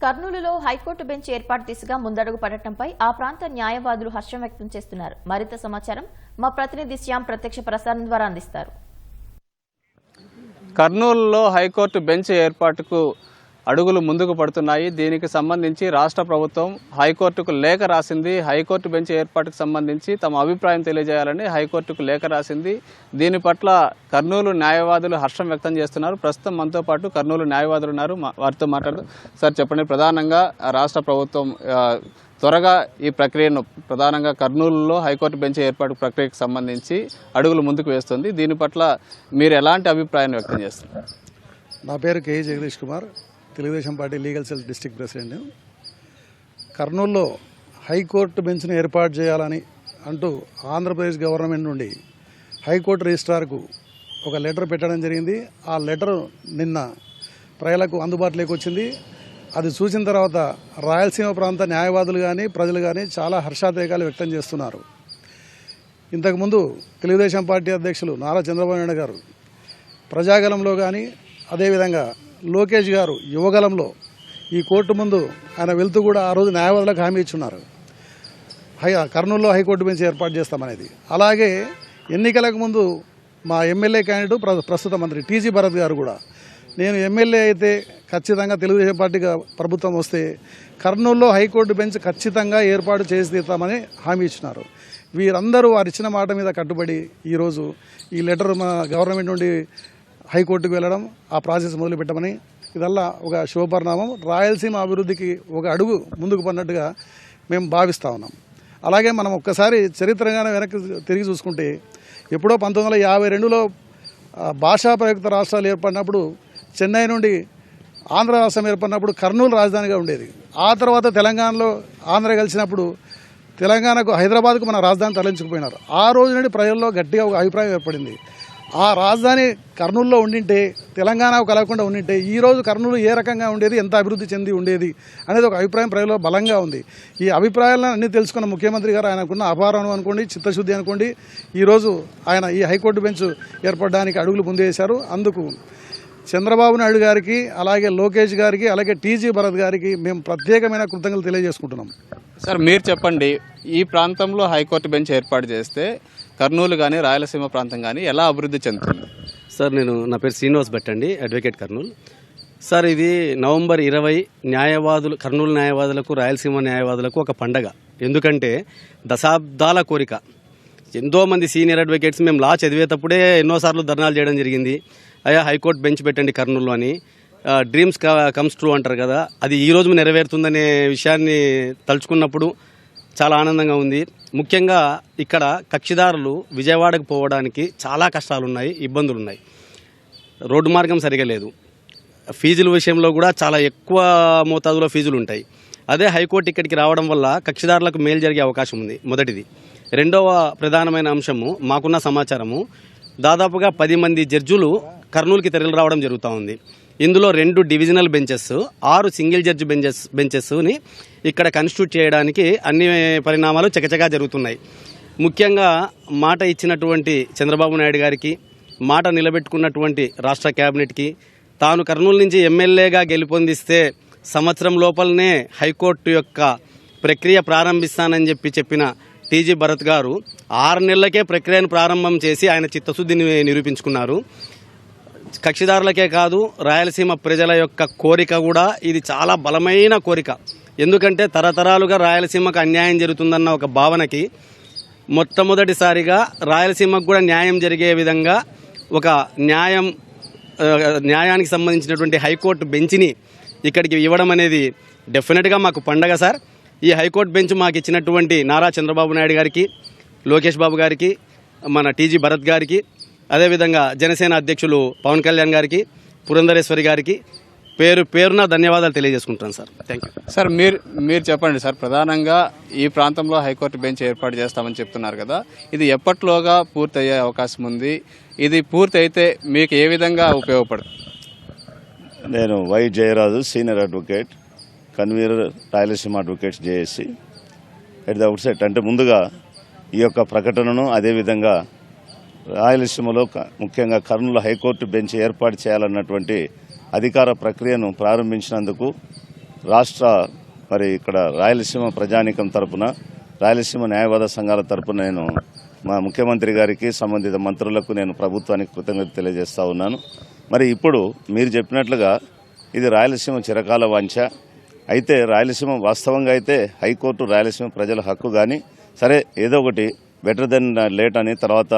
కర్నూలులో high court bench ఏర్పాటు దిశగా ముందడుగు పడటంపై ఆ ప్రాంత న్యాయవాదులు హర్షం వ్యక్తం చేస్తున్నారు. మరింత సమాచారం మా ప్రతినిధి శ్యామ్ ప్రత్యక్ష ప్రసారం ద్వారా అందిస్తారు. కర్నూలులో హైకోర్టు బెంచ్ ఏర్పాటుకు అడుగులు ముందుకు పడుతున్నాయి. దీనికి సంబంధించి రాష్ట్ర ప్రభుత్వం హైకోర్టుకు లేఖ రాసింది. హైకోర్టు బెంచ్ ఏర్పాటుకు సంబంధించి తమ అభిప్రాయం తెలియజేయాలని హైకోర్టుకు లేఖ రాసింది. దీని పట్ల కర్నూలు న్యాయవాదులు హర్షం వ్యక్తం చేస్తున్నారు. ప్రస్తుతం మనతో పాటు కర్నూలు న్యాయవాదులు ఉన్నారు. మా- వారితో మాట్లాడు సార్ చెప్పండి. ప్రధానంగా రాష్ట్ర ప్రభుత్వం త్వరగా ఈ ప్రక్రియను ప్రధానంగా కర్నూలులో హైకోర్టు బెంచ్ ఏర్పాటు ప్రక్రియకు సంబంధించి అడుగులు ముందుకు వేస్తుంది. దీని పట్ల మీరు ఎలాంటి అభిప్రాయాన్ని వ్యక్తం చేస్తున్నారు? నా పేరు K. Jagadish Kumar. Telugu Desam party legal cell district president. కర్నూలులో హైకోర్టు బెంచ్ను ఏర్పాటు చేయాలని అంటూ ఆంధ్రప్రదేశ్ గవర్నమెంట్ నుండి హైకోర్టు రిజిస్ట్రార్కు ఒక లెటర్ పెట్టడం జరిగింది. ఆ లెటర్ నిన్న ప్రజలకు అందుబాటులోకి వచ్చింది. అది చూసిన తర్వాత రాయలసీమ ప్రాంత న్యాయవాదులు కానీ ప్రజలు కానీ చాలా హర్షాతేకాలు వ్యక్తం చేస్తున్నారు. ఇంతకుముందు తెలుగుదేశం పార్టీ అధ్యక్షులు నారా చంద్రబాబు నాయుడు గారు ప్రజాగలంలో కానీ అదేవిధంగా లోకేష్ గారు యువగలంలో ఈ కోర్టు ముందు ఆయన వెళ్తూ కూడా ఆ రోజు న్యాయవాదులకు హామీ ఇచ్చున్నారు. హై కర్నూలులో హైకోర్టు బెంచ్ ఏర్పాటు చేస్తామనేది. అలాగే ఎన్నికలకు ముందు మా ఎమ్మెల్యే క్యాండిడేట్ ప్రస్తుత మంత్రి టీజీ భరత్ గారు కూడా. నేను ఎమ్మెల్యే అయితే ఖచ్చితంగా తెలుగుదేశం పార్టీగా ప్రభుత్వం వస్తే కర్నూలులో హైకోర్టు బెంచ్ ఖచ్చితంగా ఏర్పాటు చేసి తీస్తామని హామీ ఇచ్చినారు. వీరందరూ వారు ఇచ్చిన మాట మీద కట్టుబడి ఈరోజు ఈ లెటర్ మా గవర్నమెంట్ నుండి హైకోర్టుకు వెళ్ళడం ఆ ప్రాసెస్ మొదలు పెట్టమని ఇదల్లా ఒక శుభపరిణామం. రాయలసీమ అభివృద్ధికి ఒక అడుగు ముందుకు పడినట్టుగా మేము భావిస్తూ ఉన్నాం. అలాగే మనం ఒక్కసారి చరిత్రగానే వెనక్కి తిరిగి చూసుకుంటే ఎప్పుడో పంతొమ్మిది వందల యాభై రెండులో భాషా ప్రయుక్త రాష్ట్రాలు ఏర్పడినప్పుడు చెన్నై నుండి ఆంధ్ర రాష్ట్రం ఏర్పడినప్పుడు కర్నూలు రాజధానిగా ఉండేది. ఆ తర్వాత తెలంగాణలో ఆంధ్ర కలిసినప్పుడు తెలంగాణకు హైదరాబాద్కు మన రాజధాని తరలించుకుపోయినారు. ఆ రోజు నుండి ప్రజల్లో గట్టిగా ఒక అభిప్రాయం ఏర్పడింది. ఆ రాజధాని కర్నూలులో ఉండింటే తెలంగాణ కలగకుండా ఉండింటే ఈరోజు కర్నూలు ఏ రకంగా ఉండేది ఎంత అభివృద్ధి చెంది ఉండేది అనేది ఒక అభిప్రాయం ప్రజల్లో బలంగా ఉంది. ఈ అభిప్రాయాలను అన్ని తెలుసుకున్న ముఖ్యమంత్రి గారు ఆయనకున్న అపారం అనుకోండి చిత్తశుద్ధి అనుకోండి. ఈరోజు ఆయన ఈ హైకోర్టు బెంచ్ ఏర్పడడానికి అడుగులు ముందేశారు అందుకు చంద్రబాబు నాయుడు గారికి అలాగే లోకేష్ గారికి అలాగే టీజీ భరత్ గారికి మేము ప్రత్యేకమైన కృతజ్ఞతలు తెలియజేసుకుంటున్నాం. సార్ మీరు చెప్పండి ఈ ప్రాంతంలో హైకోర్టు బెంచ్ ఏర్పాటు చేస్తే కర్నూలు కానీ రాయలసీమ ప్రాంతం కానీ ఎలా అభివృద్ధి చెందుతుంది? సార్ నేను నా పేరు శ్రీనివాస్ భట్ అండి అడ్వకేట్ కర్నూలు. సార్ ఇది నవంబర్ ఇరవై న్యాయవాదులు కర్నూలు న్యాయవాదులకు రాయలసీమ న్యాయవాదులకు ఒక పండగ. ఎందుకంటే దశాబ్దాల కోరిక. ఎంతో మంది సీనియర్ అడ్వకేట్స్ మేము లా చదివేటప్పుడే ఎన్నోసార్లు ధర్నాలు చేయడం జరిగింది. అయ్యా హైకోర్టు బెంచ్ పెట్టండి కర్నూలు అని. డ్రీమ్స్ కమ్స్ ట్రూ అంటారు కదా అది ఈ రోజు నెరవేరుతుందనే విషయాన్ని తలుచుకున్నప్పుడు చాలా ఆనందంగా ఉంది. ముఖ్యంగా ఇక్కడ కక్షిదారులు విజయవాడకు పోవడానికి చాలా కష్టాలు ఉన్నాయి ఇబ్బందులు ఉన్నాయి రోడ్డు మార్గం సరిగా లేదు. ఫీజుల విషయంలో కూడా చాలా ఎక్కువ మోతాదులో ఫీజులు ఉంటాయి. అదే హైకోర్టు ఇక్కడికి రావడం వల్ల కక్షిదారులకు మేలు జరిగే అవకాశం ఉంది. మొదటిది. రెండవ ప్రధానమైన అంశము మాకున్న సమాచారము. దాదాపుగా పది మంది జడ్జులు కర్నూలుకి తరలి రావడం జరుగుతూ ఉంది. ఇందులో రెండు డివిజనల్ బెంచెస్ ఆరు సింగిల్ జడ్జి బెంచెస్ బెంచెస్ని ఇక్కడ కన్స్టిట్యూట్ చేయడానికి అన్ని పరిణామాలు చకచకా జరుగుతున్నాయి. ముఖ్యంగా మాట ఇచ్చినటువంటి చంద్రబాబు నాయుడు గారికి మాట నిలబెట్టుకున్నటువంటి రాష్ట్ర కేబినెట్కి తాను కర్నూలు నుంచి ఎమ్మెల్యేగా గెలుపొందిస్తే సంవత్సరం లోపలనే హైకోర్టు యొక్క ప్రక్రియ ప్రారంభిస్తానని చెప్పి చెప్పిన టీజీ భరత్ గారు ఆరు నెలలకే ప్రక్రియను ప్రారంభం చేసి ఆయన చిత్తశుద్ధిని నిరూపించుకున్నారు. కక్షిదారులకే కాదు రాయలసీమ ప్రజల యొక్క కోరిక కూడా ఇది చాలా బలమైన కోరిక. ఎందుకంటే తరతరాలుగా రాయలసీమకు అన్యాయం జరుగుతుందన్న ఒక భావనకి మొట్టమొదటిసారిగా రాయలసీమకు కూడా న్యాయం జరిగే విధంగా ఒక న్యాయం న్యాయానికి సంబంధించినటువంటి హైకోర్టు బెంచ్ని ఇక్కడికి ఇవ్వడం అనేది డెఫినెట్గా మాకు పండగ సార్. ఈ హైకోర్టు బెంచ్ మాకు ఇచ్చినటువంటి నారా చంద్రబాబు నాయుడు గారికి లోకేష్ బాబు గారికి మన టీజీ భరత్ గారికి అదేవిధంగా జనసేన అధ్యక్షులు పవన్ కళ్యాణ్ గారికి పురంధరేశ్వరి గారికి పేరు పేరున ధన్యవాదాలు తెలియజేసుకుంటాను సార్. థ్యాంక్ యూ సార్ మీరు మీరు చెప్పండి సార్. ప్రధానంగా ఈ ప్రాంతంలో హైకోర్టు బెంచ్ ఏర్పాటు చేస్తామని చెప్తున్నారు కదా. ఇది ఎప్పట్లోగా పూర్తయ్యే అవకాశం ఉంది? ఇది పూర్తి అయితే మీకు ఏ విధంగా ఉపయోగపడుతుంది? నేను Y Jayaraju senior advocate convener Rayalaseema advocates JAC. At the outside అంటే ముందుగా ఈ యొక్క ప్రకటనను అదేవిధంగా రాయలసీమలో క- ముఖ్యంగా కర్నూలు హైకోర్టు బెంచ్ ఏర్పాటు చేయాలన్నటువంటి అధికార ప్రక్రియను ప్రారంభించినందుకు రాష్ట్ర మరి ఇక్కడ రాయలసీమ ప్రజానీకం తరపున రాయలసీమ న్యాయవాద సంఘాల తరపున నేను మా ముఖ్యమంత్రి గారికి సంబంధిత మంత్రులకు నేను ప్రభుత్వానికి కృతజ్ఞత తెలియజేస్తా ఉన్నాను. మరి ఇప్పుడు మీరు చెప్పినట్లుగా ఇది రాయలసీమ చిరకాల వాంఛ. అయితే రాయలసీమ వాస్తవంగా అయితే హైకోర్టు రాయలసీమ ప్రజల హక్కు కానీ సరే ఏదో ఒకటి బెటర్ దెన్ లేట్ అని తర్వాత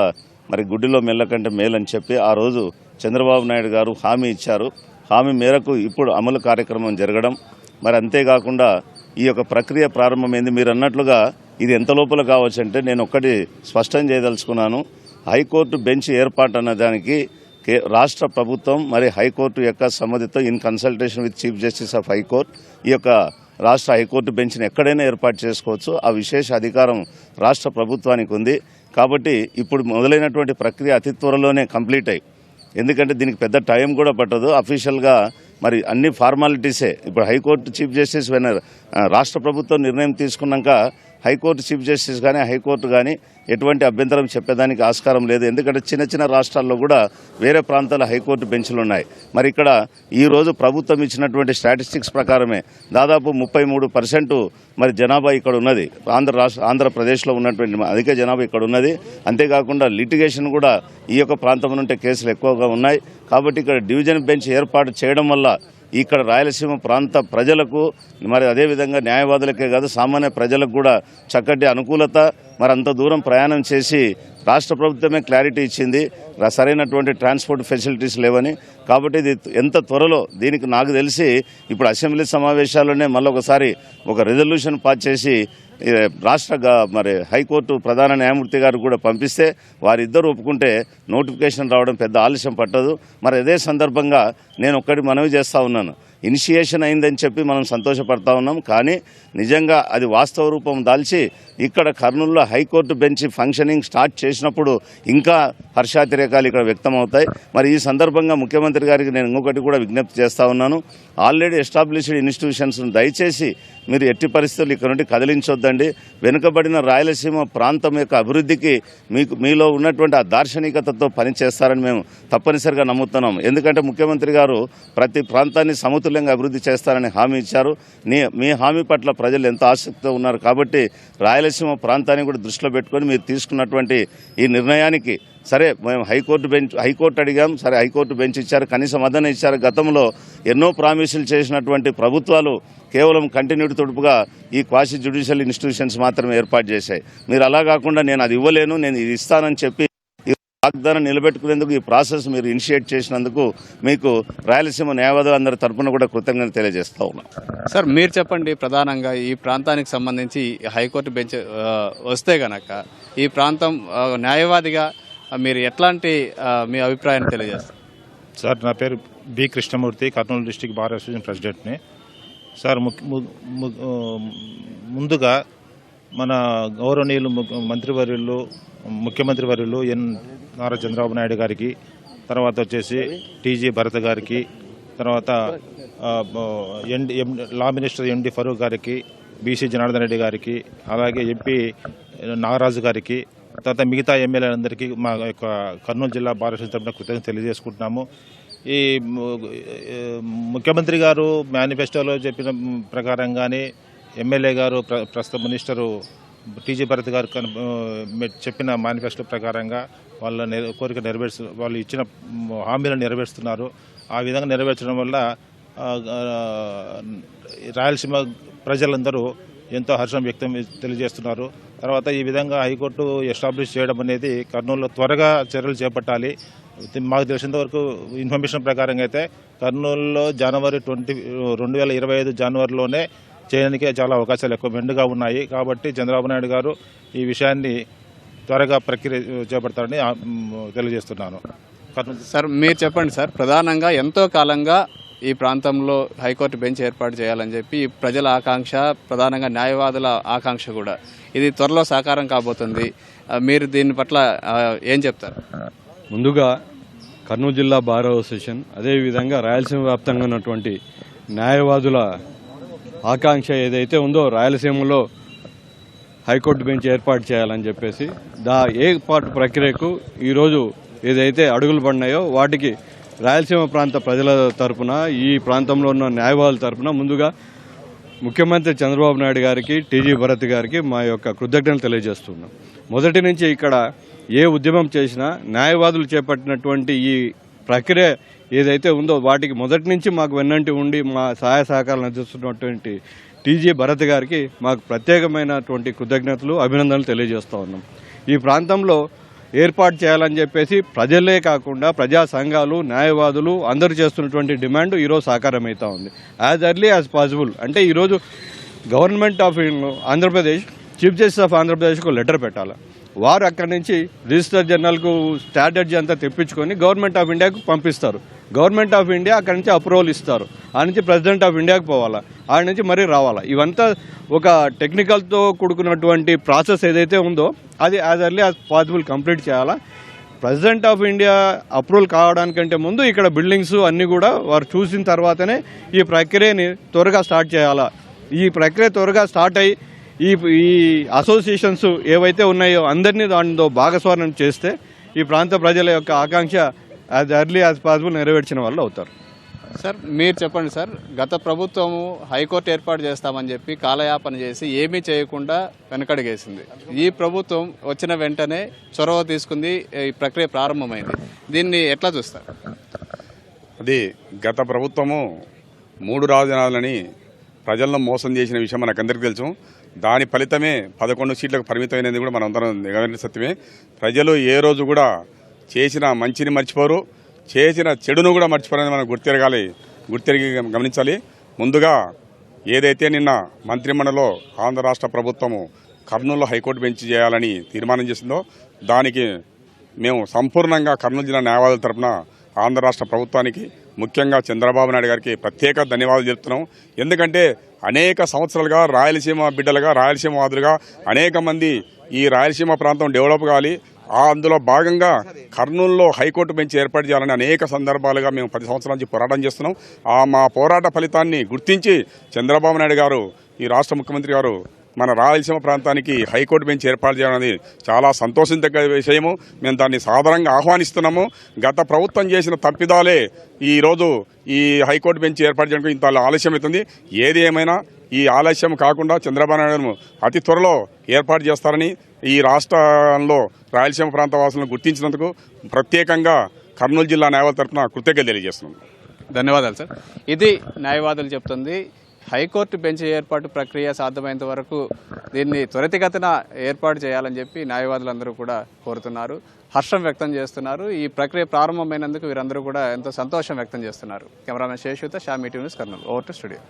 మరి గుడ్డిలో మెల్లకంటే మేలని చెప్పి ఆ రోజు చంద్రబాబు నాయుడు గారు హామీ ఇచ్చారు. హామీ మేరకు ఇప్పుడు అమలు కార్యక్రమం జరగడం. మరి అంతేకాకుండా ఈ యొక్క ప్రక్రియ ప్రారంభమైంది. మీరు అన్నట్లుగా ఇది ఎంత లోపల కావచ్చు అంటే నేను ఒక్కటి స్పష్టం చేయదలుచుకున్నాను. హైకోర్టు బెంచ్ ఏర్పాటు అన్న దానికి కే- రాష్ట్ర ప్రభుత్వం మరి హైకోర్టు యొక్క సమ్మతితో in consultation with chief justice of high court ఈ యొక్క రాష్ట్ర హైకోర్టు బెంచ్ని ఎక్కడైనా ఏర్పాటు చేసుకోవచ్చు. ఆ విశేష అధికారం రాష్ట్ర ప్రభుత్వానికి ఉంది. కాబట్టి ఇప్పుడు మొదలైనటువంటి ప్రక్రియ అతి త్వరలోనే కంప్లీట్ అయ్యి ఎందుకంటే దీనికి పెద్ద టైం కూడా పట్టదు. అఫీషియల్గా మరి అన్ని ఫార్మాలిటీసే ఇప్పుడు హైకోర్టు చీఫ్ జస్టిస్ వెనర్ రాష్ట్ర ప్రభుత్వం నిర్ణయం తీసుకున్నాక హైకోర్టు చీఫ్ జస్టిస్ కానీ హైకోర్టు కానీ ఎటువంటి అభ్యంతరం చెప్పేదానికి ఆస్కారం లేదు. ఎందుకంటే చిన్న చిన్న రాష్ట్రాల్లో కూడా వేరే ప్రాంతాల హైకోర్టు బెంచ్లు ఉన్నాయి మరి ఇక్కడ ఈ రోజు ప్రభుత్వం ఇచ్చినటువంటి స్టాటిస్టిక్స్ ప్రకారమే దాదాపు ముప్పై మూడు పర్సెంట్ మరి జనాభా ఇక్కడ ఉన్నది. ఆంధ్ర రాష్ట్ర ఆంధ్రప్రదేశ్లో ఉన్నటువంటి అధిక జనాభా ఇక్కడ ఉన్నది. అంతేకాకుండా లిటిగేషన్ కూడా ఈ యొక్క ప్రాంతం నుండి కేసులు ఎక్కువగా ఉన్నాయి. కాబట్టి ఇక్కడ డివిజన్ బెంచ్ ఏర్పాటు చేయడం వల్ల ఇక్కడ రాయలసీమ ప్రాంత ప్రజలకు మరి అదేవిధంగా న్యాయవాదులకే కాదు సామాన్య ప్రజలకు కూడా చక్కటి అనుకూలత మరి అంత దూరం ప్రయాణం చేసి రాష్ట్ర ప్రభుత్వమే క్లారిటీ ఇచ్చింది. సరైనటువంటి ట్రాన్స్పోర్ట్ ఫెసిలిటీస్ లేవని. కాబట్టి ఇది ఎంత త్వరలో దీనికి నాకు తెలిసి ఇప్పుడు అసెంబ్లీ సమావేశాల్లోనే మళ్ళీ ఒకసారి ఒక రెజల్యూషన్ పాస్ చేసి రాష్ట్ర గ- మరి హైకోర్టు ప్రధాన న్యాయమూర్తి గారు కూడా పంపిస్తే వారిద్దరు ఒప్పుకుంటే నోటిఫికేషన్ రావడం పెద్ద ఆలస్యం పట్టదు. మరి అదే సందర్భంగా నేను ఒక్కటి మనవి చేస్తూ ఉన్నాను. ఇనిషియేషన్ అయిందని చెప్పి మనం సంతోషపడతా ఉన్నాం. కానీ నిజంగా అది వాస్తవ రూపం దాల్చి ఇక్కడ కర్నూలులో హైకోర్టు బెంచ్ ఫంక్షనింగ్ స్టార్ట్ చేసినప్పుడు ఇంకా హర్షాతిరేకాలు ఇక్కడ వ్యక్తమవుతాయి. మరి ఈ సందర్భంగా ముఖ్యమంత్రి గారికి నేను ఇంకొకటి కూడా విజ్ఞప్తి చేస్తా ఉన్నాను. ఆల్రెడీ ఎస్టాబ్లిష్డ్ ఇన్స్టిట్యూషన్స్ను దయచేసి మీరు ఎట్టి పరిస్థితులు ఇక్కడ నుండి కదిలించొద్దండి. వెనుకబడిన రాయలసీమ ప్రాంతం యొక్క అభివృద్ధికి మీకు మీలో ఉన్నటువంటి ఆ దార్శనికతతో పనిచేస్తారని మేము తప్పనిసరిగా నమ్ముతున్నాం. ఎందుకంటే ముఖ్యమంత్రి గారు ప్రతి ప్రాంతాన్ని సమతుల్యంగా అభివృద్ధి చేస్తారని హామీ ఇచ్చారు. మీ హామీ పట్ల ప్రజలు ఎంతో ఆసక్తితో ఉన్నారు కాబట్టి రాయలసీమ ప్రాంతాన్ని కూడా దృష్టిలో పెట్టుకొని మీరు తీసుకున్నటువంటి ఈ నిర్ణయానికి సరే మేము హైకోర్టు బెంచ్ హైకోర్టు అడిగాం సరే హైకోర్టు బెంచ్ ఇచ్చారు కనీసం అదన ఇచ్చారు. గతంలో ఎన్నో ప్రామిసులు చేసినటువంటి ప్రభుత్వాలు కేవలం కంటిన్యూటీ తుడుపుగా ఈ క్వాసి జ్యుడిషియల్ ఇన్స్టిట్యూషన్స్ మాత్రమే ఏర్పాటు చేశాయి. మీరు అలా కాకుండా నేను అది ఇవ్వలేను నేను ఇది ఇస్తానని చెప్పి వాగ్దానం నిలబెట్టుకునేందుకు ఈ ప్రాసెస్ మీరు ఇనిషియేట్ చేసినందుకు మీకు రాయలసీమ న్యాయవాదులందరి తరపున కూడా కృతజ్ఞత తెలియజేస్తా ఉన్నాం. సార్ మీరు చెప్పండి ప్రధానంగా ఈ ప్రాంతానికి సంబంధించి హైకోర్టు బెంచ్ వస్తే గనక ఈ ప్రాంతం న్యాయవాదిగా మీరు ఎట్లాంటి మీ అభిప్రాయాన్ని తెలియజేస్తారు? సార్ నా పేరు B Krishnamurthy Kurnool district bar association ప్రెసిడెంట్ని. Sir ముందుగా మన గౌరవనీయులు మంత్రి మంత్రివర్యులు ముఖ్యమంత్రి వర్యులు ఎన్ నారా చంద్రబాబు నాయుడు గారికి తర్వాత వచ్చేసి టీజీ భరత్ గారికి తర్వాత ఎండి ఎం- లా మినిస్టర్ ఎండి ఫరూక్ గారికి బీసీ జనార్దన్ రెడ్డి గారికి అలాగే ఎంపీ నాగరాజు గారికి తర్వాత మిగతా ఎమ్మెల్యేలందరికీ మా యొక్క కర్నూలు జిల్లా భారత తరఫున కృతజ్ఞత తెలియజేసుకుంటున్నాము. ఈ ముఖ్యమంత్రి గారు మేనిఫెస్టోలో చెప్పిన ప్రకారంగానే ఎమ్మెల్యే గారు ప్ర- ప్రస్తుత మినిస్టరు టీజీ భరత్ గారు కన్- చెప్పిన మేనిఫెస్టో ప్రకారంగా వాళ్ళ కోరిక నెరవేర్చు వాళ్ళు ఇచ్చిన హామీలను నెరవేరుస్తున్నారు. ఆ విధంగా నెరవేర్చడం వల్ల రాయలసీమ ప్రజలందరూ ఎంతో హర్షం వ్యక్తం తెలియజేస్తున్నారు. తర్వాత ఈ విధంగా హైకోర్టు ఎస్టాబ్లిష్ చేయడం అనేది కర్నూలులో త్వరగా చర్యలు చేపట్టాలి. మాకు తెలిసినంత వరకు ఇన్ఫర్మేషన్ ప్రకారంగా అయితే కర్నూలులో జనవరి ట్వంటీ రెండు వేల ఇరవై ఐదు జనవరిలోనే చేయడానికి చాలా అవకాశాలు ఎక్కువ మెండుగా ఉన్నాయి. కాబట్టి చంద్రబాబు నాయుడు గారు ఈ విషయాన్ని త్వరగా ప్రక్రియ చేపడతారని తెలియజేస్తున్నాను. సార్ మీరు చెప్పండి సార్. ప్రధానంగా ఎంతో కాలంగా ఈ ప్రాంతంలో హైకోర్టు బెంచ్ ఏర్పాటు చేయాలని చెప్పి ప్రజల ఆకాంక్ష ప్రధానంగా న్యాయవాదుల ఆకాంక్ష కూడా. ఇది త్వరలో సాకారం కాబోతుంది. మీరు దీని పట్ల ఏం చెప్తారు? ముందుగా కర్నూలు జిల్లా బార్ అసోసియేషన్ అదేవిధంగా రాయలసీమ వ్యాప్తంగా ఉన్నటువంటి న్యాయవాదుల ఆకాంక్ష ఏదైతే ఉందో రాయలసీమలో హైకోర్టు బెంచ్ ఏర్పాటు చేయాలని చెప్పేసి దా ఏర్పాటు ప్రక్రియకు ఈరోజు ఏదైతే అడుగులు పడినాయో వాటికి రాయలసీమ ప్రాంత ప్రజల తరపున ఈ ప్రాంతంలో ఉన్న న్యాయవాదుల తరపున ముందుగా ముఖ్యమంత్రి చంద్రబాబు నాయుడు గారికి టీజీ భరత్ గారికి మా యొక్క కృతజ్ఞతలు తెలియజేస్తున్నాం. మొదటి నుంచి ఇక్కడ ఏ ఉద్యమం చేసినా న్యాయవాదులు చేపట్టినటువంటి ఈ ప్రక్రియ ఏదైతే ఉందో వాటికి మొదటి నుంచి మాకు వెన్నంటి ఉండి మా సహాయ సహకారాలు అందిస్తున్నటువంటి టీజీ భరత్ గారికి మాకు ప్రత్యేకమైనటువంటి కృతజ్ఞతలు అభినందనలు తెలియజేస్తూ ఉన్నాం. ఈ ప్రాంతంలో ఏర్పాటు చేయాలని చెప్పేసి ప్రజలే కాకుండా ప్రజా సంఘాలు న్యాయవాదులు అందరూ చేస్తున్నటువంటి డిమాండ్ ఈరోజు సాకారమవుతా ఉంది. యాజ్ ఎర్లీ యాజ్ పాసిబుల్ అంటే ఈరోజు government of Andhra Pradesh chief justice of ఆంధ్రప్రదేశ్కు లెటర్ పెట్టాలి. వారు అక్కడి నుంచి రిజిస్టర్ జనరల్కు స్ట్రాటజీ అంతా తెప్పించుకొని గవర్నమెంట్ ఆఫ్ ఇండియాకు పంపిస్తారు. గవర్నమెంట్ ఆఫ్ ఇండియా అక్కడి నుంచి అప్రూవల్ ఇస్తారు. ఆ నుంచి ప్రెసిడెంట్ ఆఫ్ ఇండియాకు పోవాలా? ఆ నుంచి మరీ రావాలా? ఇవంతా ఒక టెక్నికల్తో కూడుకున్నటువంటి ప్రాసెస్ ఏదైతే ఉందో అది as early as possible complete చేయాలా? ప్రెసిడెంట్ ఆఫ్ ఇండియా అప్రూవల్ కావడానికంటే ముందు ఇక్కడ బిల్డింగ్స్ అన్నీ కూడా వారు చూసిన తర్వాతనే ఈ ప్రక్రియని త్వరగా స్టార్ట్ చేయాలా? ఈ ప్రక్రియ త్వరగా స్టార్ట్ అయ్యి ఈ ఈ అసోసియేషన్స్ ఏవైతే ఉన్నాయో అందరినీ దానితో భాగస్వామ్యం చేస్తే ఈ ప్రాంత ప్రజల యొక్క ఆకాంక్ష యాజ్ ఎర్లీ యాజ్ పాసిబుల్ నెరవేర్చిన వాళ్ళు అవుతారు. సార్ మీరు చెప్పండి సార్ గత ప్రభుత్వము హైకోర్టు ఏర్పాటు చేస్తామని చెప్పి కాలయాపన చేసి ఏమీ చేయకుండా వెనకడిగేసింది. ఈ ప్రభుత్వం వచ్చిన వెంటనే చొరవ తీసుకుంది ఈ ప్రక్రియ ప్రారంభమైంది. దీన్ని ఎట్లా చూస్తారు? అది గత ప్రభుత్వము మూడు రాజధానులని ప్రజలను మోసం చేసిన విషయం మనకందరికీ తెలుసు. దాని ఫలితమే పదకొండు సీట్లకు పరిమితమైనది కూడా మనం అందరం గమనించిన సత్యమే. ప్రజలు ఏ రోజు కూడా చేసిన మంచిని మర్చిపోరు. చేసిన చెడును కూడా మర్చిపోరని మనం గుర్తిరగాలి గుర్తిరిగి గమనించాలి. ముందుగా ఏదైతే నిన్న మంత్రిమండలిలో ఆంధ్ర రాష్ట్ర ప్రభుత్వము కర్నూలు హైకోర్టు బెంచ్ చేయాలని తీర్మానం చేసిందో దానికి మేము సంపూర్ణంగా కర్నూలు జిల్లా న్యాయవాదుల తరపున ఆంధ్ర రాష్ట్ర ప్రభుత్వానికి ముఖ్యంగా చంద్రబాబు నాయుడు గారికి ప్రత్యేక ధన్యవాదాలు చెప్తున్నాం. ఎందుకంటే అనేక సంవత్సరాలుగా రాయలసీమ బిడ్డలుగా రాయలసీమ వాదులుగా అనేక మంది ఈ రాయలసీమ ప్రాంతం డెవలప్ కావాలి. ఆ అందులో భాగంగా కర్నూలులో హైకోర్టు బెంచ్ ఏర్పాటు చేయాలని అనేక సందర్భాలుగా మేము పది సంవత్సరాల నుంచి పోరాటం చేస్తున్నాం. ఆ మా పోరాట ఫలితాన్ని గుర్తించి చంద్రబాబు నాయుడు గారు ఈ రాష్ట్ర ముఖ్యమంత్రి గారు మన రాయలసీమ ప్రాంతానికి హైకోర్టు బెంచ్ ఏర్పాటు చేయడం అనేది చాలా సంతోషించదగ్గ విషయము. మేము దాన్ని సాధారణంగా ఆహ్వానిస్తున్నాము. గత ప్రభుత్వం చేసిన తప్పిదాలే ఈరోజు ఈ హైకోర్టు బెంచ్ ఏర్పాటు చేయడానికి ఇంత ఆలస్యం అవుతుంది. ఏది ఏమైనా ఈ ఆలస్యం కాకుండా చంద్రబాబు నాయుడు అతి త్వరలో ఏర్పాటు చేస్తారని ఈ రాష్ట్రంలో రాయలసీమ ప్రాంత వాసులను గుర్తించినందుకు ప్రత్యేకంగా కర్నూలు జిల్లా న్యాయవాద తరఫున కృతజ్ఞత తెలియజేస్తున్నాం ధన్యవాదాలు సార్. ఇది న్యాయవాదులు చెప్తుంది. హైకోర్టు బెంచ్ ఏర్పాటు ప్రక్రియ సాధ్యమైనంత వరకు దీన్ని త్వరితగతిన ఏర్పాటు చేయాలని చెప్పి న్యాయవాదులందరూ కూడా కోరుతున్నారు. హర్షం వ్యక్తం చేస్తున్నారు. ఈ ప్రక్రియ ప్రారంభమైనందుకు వీరందరూ కూడా ఎంతో సంతోషం వ్యక్తం చేస్తున్నారు. కెమెరామెన్ శేషుత షా మీటివ్ news Kurnool. Over to studio.